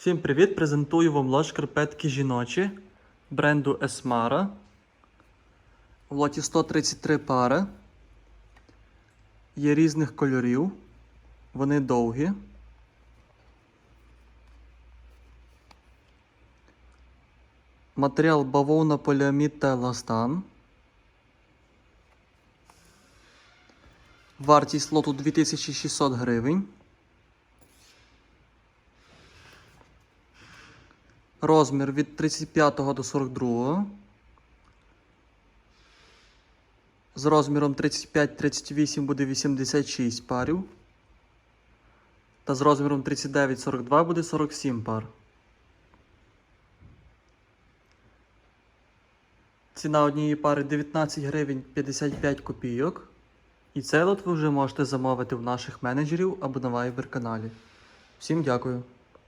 Всім привіт! Презентую вам лот шкарпетки жіночі бренду Esmara. В лоті 133 пари. Є різних кольорів. Вони довгі. Матеріал бавовна, поліамід та еластан. Вартість лоту 2600 гривень. Розмір від 35 до 42. З розміром 35-38 буде 86 парів. Та з розміром 39-42 буде 47 пар. Ціна однієї пари 19 гривень 55 копійок. І цей лот ви вже можете замовити в наших менеджерів або на Viber каналі. Всім дякую!